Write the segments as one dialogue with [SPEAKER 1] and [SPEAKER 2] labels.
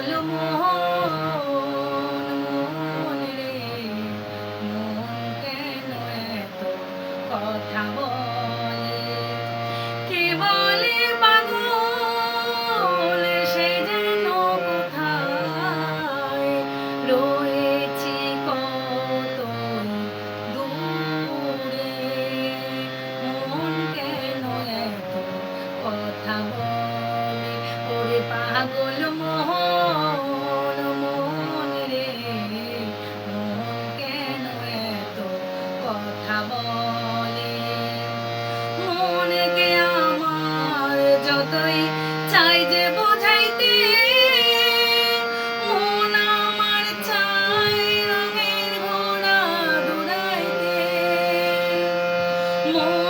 [SPEAKER 1] মন মন রে মন কেন এত কথা বলে? কে বলে পাগল সে যেন কোথায়? যতই চাই যে বোঝাইতে মন আমার চাই রঙের ঘোড়া দৌড়াইতে। মনকে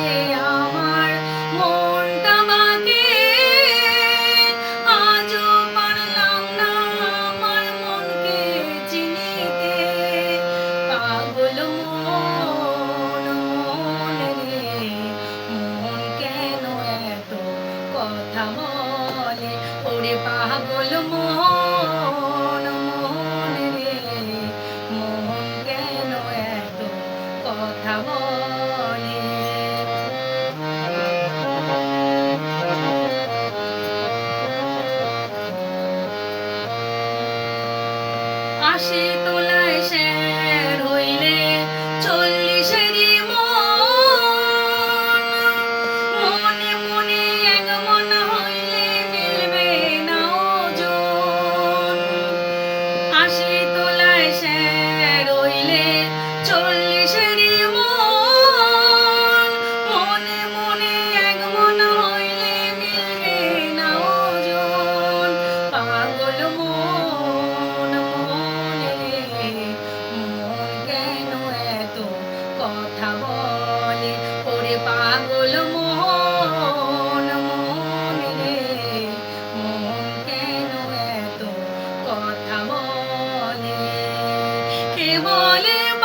[SPEAKER 1] Mali, Mali.